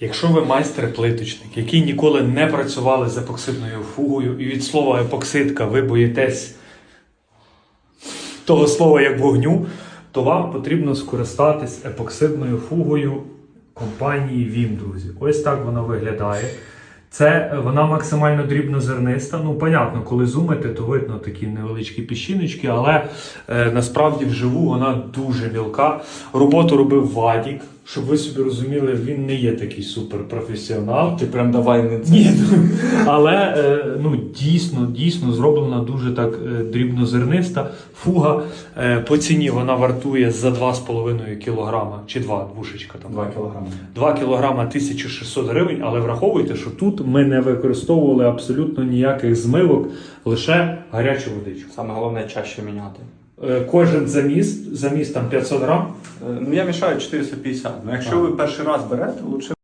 Якщо ви майстер-плиточник, який ніколи не працювали з епоксидною фугою, і від слова епоксидка ви боїтесь того слова як вогню, то вам потрібно скористатись епоксидною фугою компанії Вім, друзі. Ось так вона виглядає. Це е, вона максимально дрібнозерниста. Ну, понятно, коли зумити, то видно такі невеличкі піщиночки, але е, насправді вживу вона дуже мілка. Роботу робив Вадік. Щоб ви собі розуміли, він не є такий суперпрофесіонал. Ти прям давай не це. Ні, ну, але е, ну, дійсно, дійсно зроблена дуже так е, дрібнозерниста фуга. Е, По ціні вона вартує за 2,5 кілограма чи 2, двушечка там. 2 кілограми. 2 кілограма 1600 гривень, але враховуйте, що тут ми не використовували абсолютно ніяких змивок, лише гарячу водичку. Саме головне чаще міняти. Е, Кожен заміст, заміст там 500 грам, Е, Ну я мішаю 450. Ну якщо ви перший раз берете, лучше